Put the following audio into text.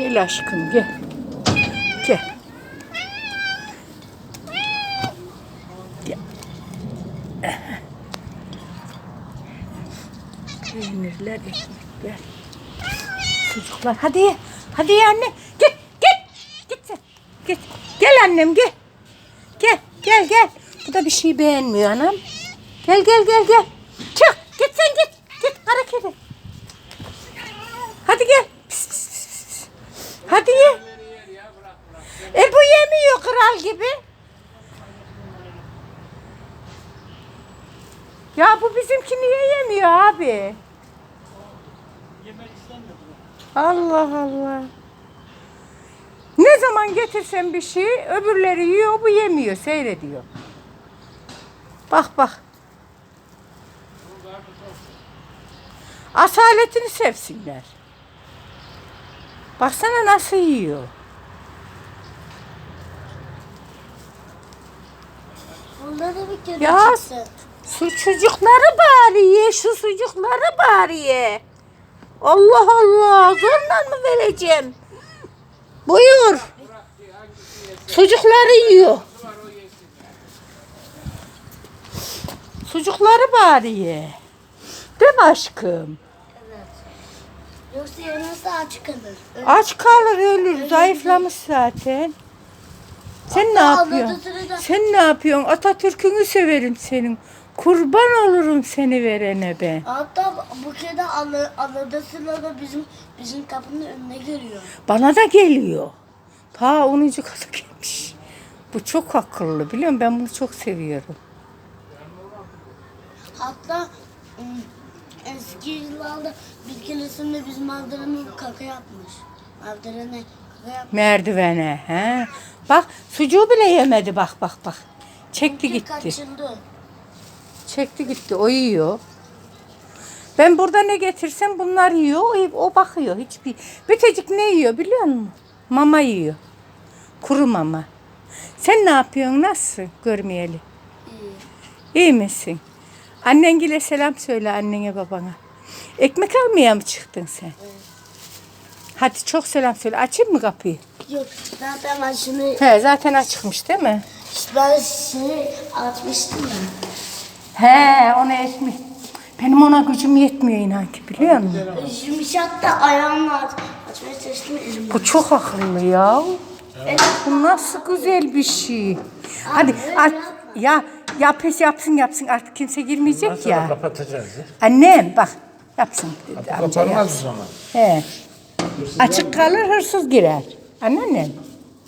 Gel aşkım gel. Gel. Gel. Peynirler, ekmekler. Çocuklar hadi. Hadi anne. Git git. Git sen. Git. Gel annem gel. Gel gel gel. Bu da bir şey beğenmiyor anam. Gel gel gel gel. Çık. Git sen git. Git hareket et. Hadi gel. Pis, pis, pis, pis. Hadi ye. E bu yemiyor kral gibi. Ya bu bizimki niye yemiyor abi? Allah Allah. Ne zaman getirsem bir şey öbürleri yiyor bu yemiyor seyrediyor. Bak bak. Asaletini sevsinler. Baksana nasıl yiyor. Da bir kere Ya çıksın. su çocukları bari ye, şu sucukları bari ye. Allah Allah, zorla mı vereceğim? Buyur. Sucukları yiyor. Sucukları bari ye. Değil mi aşkım? Yoksa yemezse aç kalır. Öyle Aç kalır ölür, zayıflamış zaten. Sen ne Hatta yapıyorsun? anlatıcını da- Sen ne yapıyorsun? Atatürk'ünü severim senin. Kurban olurum seni verene ben. Hatta bu kere anı, anladısıyla da bizim bizim kapının önüne geliyor. Bana da geliyor. Ta 10. kata gelmiş. Bu çok akıllı biliyor musun? Ben bunu çok seviyorum. Hatta eski yıllarda bir keresinde bizim Mavdara'nın kaka yapmış. Mavdara'nın kaka yapmış. Merdivene. He. Bak sucuğu bile yemedi bak bak bak. Çekti Bir gitti. Kaçındı. Çekti gitti. O yiyor. Ben burada ne getirsem bunlar yiyor. O, o bakıyor. Hiçbir. Bütecik ne yiyor biliyor musun? Mama yiyor. Kuru mama. Sen ne yapıyorsun? Nasıl? Görmeyeli. İyi. İyi misin? Annengile selam söyle annene babana. Ekmek almaya mı çıktın sen? Hadi çok selam söyle. Açayım mı kapıyı? Yok zaten şunu He zaten açıkmış değil mi? ben şey atmıştım ya. He onu etmiş. Benim ona gücüm yetmiyor inan ki biliyor musun? Yumuşak da ayağımla aç, açmaya çalıştım elimle. Bu çok akıllı ya. Bu nasıl güzel bir şey. Hadi aç. Ya yapış yapsın yapsın artık kimse girmeyecek ya. Kapatacağız. ya. Annem bak yapsın. Amca Kapanmaz yapsın. o zaman. He. Açık kalır hırsız girer. Anneannem.